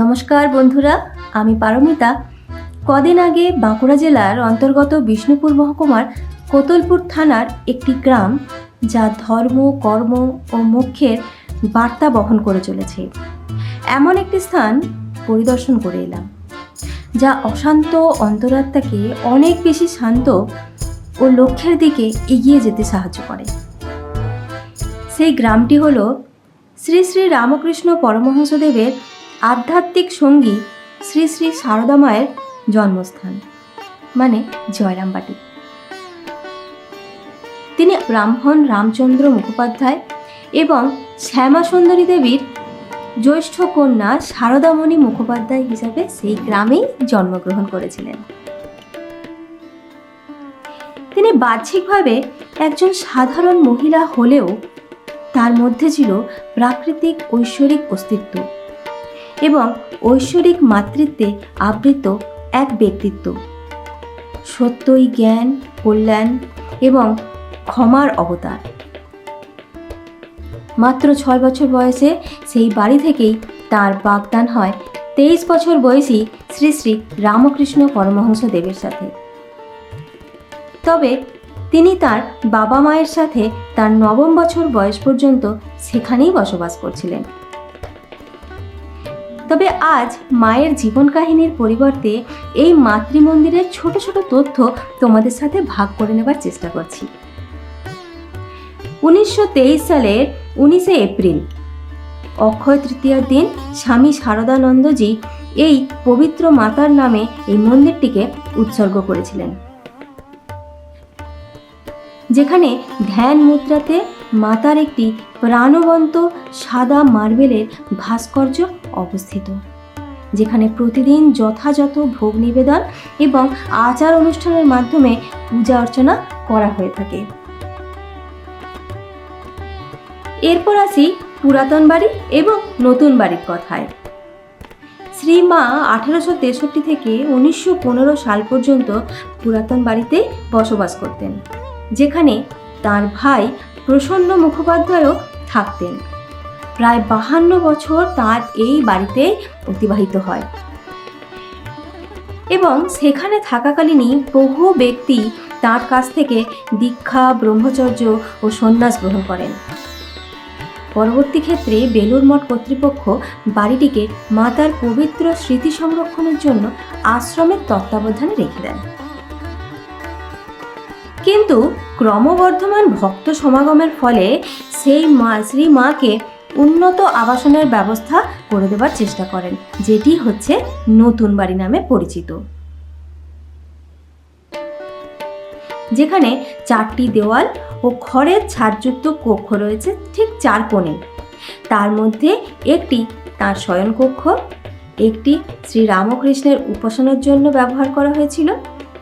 নমস্কার বন্ধুরা, আমি পারমিতা। কদিন আগে বাঁকুড়া জেলার অন্তর্গত বিষ্ণুপুর মহকুমার কোতলপুর থানার একটি গ্রাম, যা ধর্ম, কর্ম ও মোক্ষের বার্তা বহন করে চলেছে। এমন একটি স্থান পরিদর্শন করে এলাম, যা অশান্ত অন্তরাত্মাকে অনেক বেশি শান্ত ও লক্ষ্যের দিকে এগিয়ে যেতে সাহায্য করে। সেই গ্রামটি হলো শ্রী শ্রী রামকৃষ্ণ পরমহংসদেবের আধ্যাত্মিক সঙ্গী শ্রী শ্রী মায়ের জন্মস্থান মানে জয়রামবাটি। তিনি ব্রাহ্মণ রামচন্দ্র মুখোপাধ্যায় এবং শ্যামা সুন্দরী দেবীর জ্যৈষ্ঠ কন্যা সারদামণি মুখোপাধ্যায় হিসাবে সেই গ্রামেই জন্মগ্রহণ করেছিলেন। তিনি বাহ্যিকভাবে একজন সাধারণ মহিলা হলেও তার মধ্যে ছিল প্রাকৃতিক ঐশ্বরিক অস্তিত্ব। এবং ঐশ্বরিক মাতৃত্বে আবৃত এক ব্যক্তিত্ব। সত্যই জ্ঞান, কল্যাণ এবং ক্ষমার অবতার। মাত্র ছয় বছর বয়সে সেই বাড়ি থেকেই তার বাগদান হয়। তেইশ বছর বয়সী শ্রী শ্রী রামকৃষ্ণ পরমহংস দেবের সাথে। তবে তিনি তার বাবা মায়ের সাথে তার নবম বছর বয়স পর্যন্ত সেখানেই বসবাস করছিলেন। তবে আজ মায়ের জীবন কাহিনীর পরিবর্তে এই মাতৃমন্দিরের ছোট ছোট তথ্য তোমাদের সাথে ভাগ করে নেবার চেষ্টা করছি। উনিশশো সালের উনিশে এপ্রিল, অক্ষয় তৃতীয়ার দিন স্বামী শারদানন্দজি এই পবিত্র মাতার নামে এই মন্দিরটিকে উৎসর্গ করেছিলেন। যেখানে ধ্যান মুদ্রাতে মাতার একটি প্রাণবন্ত সাদা মার্বেলের ভাস্কর্য অবস্থিত, যেখানে প্রতিদিন যথাযথ ভোগ নিবেদন এবং আচার অনুষ্ঠানের মাধ্যমে পূজা অর্চনা করা হয়ে থাকে। এরপর আসি পুরাতন বাড়ি এবং নতুন বাড়ির কথায়। শ্রীমা আঠেরোশো তেষট্টি থেকে উনিশশো পনেরো সাল পর্যন্ত পুরাতন বাড়িতে বসবাস করতেন, যেখানে তার ভাই প্রসন্ন মুখোপাধ্যায়ও থাকতেন। প্রায় বাহান্ন বছর তার এই বাড়িতে অতিবাহিত হয়। এবং সেখানে থাকাকালীনই বহু ব্যক্তি তার কাছ থেকে দীক্ষা, ব্রহ্মচর্য ও সন্ন্যাস গ্রহণ করেন। পরবর্তী ক্ষেত্রে বেলুর মঠ কর্তৃপক্ষ বাড়িটিকে মাতার পবিত্র স্মৃতি সংরক্ষণের জন্য আশ্রমের তত্ত্বাবধানে রেখে দেন। কিন্তু ক্রমবর্ধমান ভক্ত সমাগমের ফলে সেই মা, শ্রী মাকে উন্নত আবাসনের ব্যবস্থা করে দেবার চেষ্টা করেন, যেটি হচ্ছে নতুন বাড়ি নামে পরিচিত। যেখানে চারটি দেওয়াল ও খড়ের ছাদযুক্ত কক্ষ রয়েছে ঠিক চার কোণে। তার মধ্যে একটি তার শয়নকক্ষ, একটি শ্রী রামকৃষ্ণের উপাসনার জন্য ব্যবহার করা হয়েছিল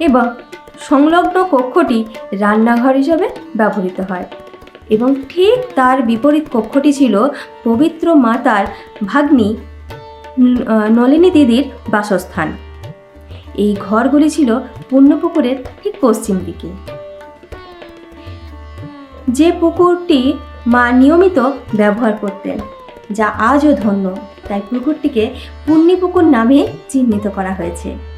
এবং সংলগ্ন কক্ষটি রান্নাঘর হিসাবে ব্যবহৃত হয় এবং ঠিক তার বিপরীত কক্ষটি ছিল পবিত্র মাতার ভাগ্নি নলিনী দিদির বাসস্থান। এই ঘরগুলি ছিল পুণ্যপুকুরের ঠিক পশ্চিম দিকে। যে পুকুরটি মা নিয়মিত ব্যবহার করতেন, যা আজও ধন্য, তাই পুকুরটিকে পুণ্যপুকুর নামে চিহ্নিত করা হয়েছে।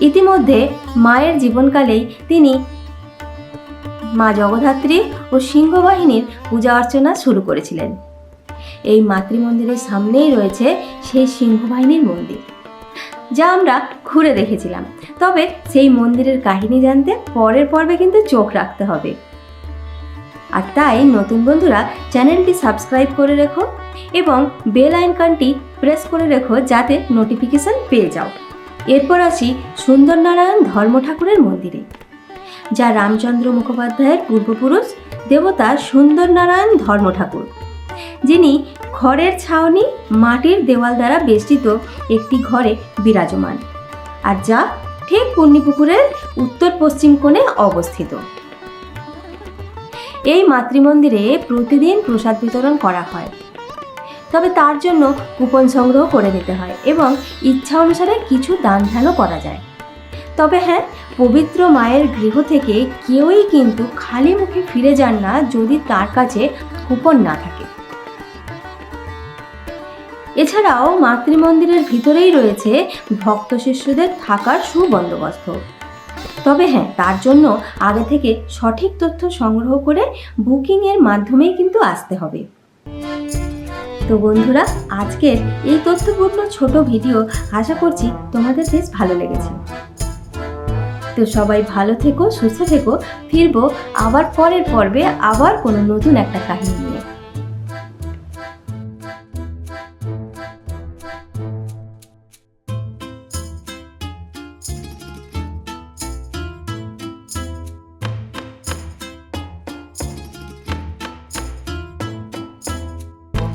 ইতিমধ্যে মায়ের জীবনকালেই তিনি মা জগদ্ধাত্রী ও সিংহবাহিনীর পূজা অর্চনা শুরু করেছিলেন। এই মাতৃমন্দিরের সামনেই রয়েছে সেই সিংহবাহিনীর মন্দির, যা আমরা ঘুরে দেখেছিলাম। তবে সেই মন্দিরের কাহিনী জানতে পরের পর্বে কিন্তু চোখ রাখতে হবে। আর তাই নতুন বন্ধুরা, চ্যানেলটি সাবস্ক্রাইব করে রেখো এবং বেল আইকনটি প্রেস করে রেখো যাতে নোটিফিকেশন পেয়ে যাও। এরপর আসি সুন্দরনারায়ণ ধর্ম ঠাকুরের মন্দিরে, যা রামচন্দ্র মুখোপাধ্যায়ের পূর্বপুরুষ দেবতা সুন্দরনারায়ণ ধর্ম ঠাকুর যিনি খড়ের ছাউনি মাটির দেওয়াল দ্বারা বেষ্টিত একটি ঘরে বিরাজমান, আর যা ঠিক পূর্ণিপুকুরের উত্তর পশ্চিম কোণে অবস্থিত। এই মাতৃমন্দিরে প্রতিদিন প্রসাদ বিতরণ করা হয়। তবে তার জন্য কুপন সংগ্রহ করে নিতে হয় এবং ইচ্ছা অনুসারে কিছু দান ধ্যানও করা যায়। তবে হ্যাঁ পবিত্র মায়ের গৃহ থেকে কেউই কিন্তু খালি মুখে ফিরে যান না যদি তার কাছে কুপন না থাকে। এছাড়াও মাতৃমন্দিরের ভিতরেই রয়েছে ভক্ত শিষ্যদের থাকার সুবন্দোবস্ত। তবে হ্যাঁ তার জন্য আগে থেকে সঠিক তথ্য সংগ্রহ করে বুকিংয়ের মাধ্যমেই কিন্তু আসতে হবে। তো বন্ধুরা, আজকের এই তথ্যপূর্ণ ছোট ভিডিও আশা করছি তোমাদের বেশ ভালো লেগেছে। তো সবাই ভালো থেকো, সুস্থ থেকো, ফিরবো আবার পরের পর্বে আবার কোনো নতুন একটা কাহিনী নিয়ে।